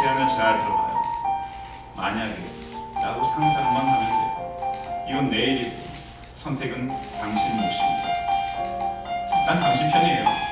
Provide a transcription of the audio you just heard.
제안을 잘 들어봐요. 만약에 라고 상상만 하면 돼요. 이건 내일이고 선택은 당신 몫입니다. 난 당신 편이에요.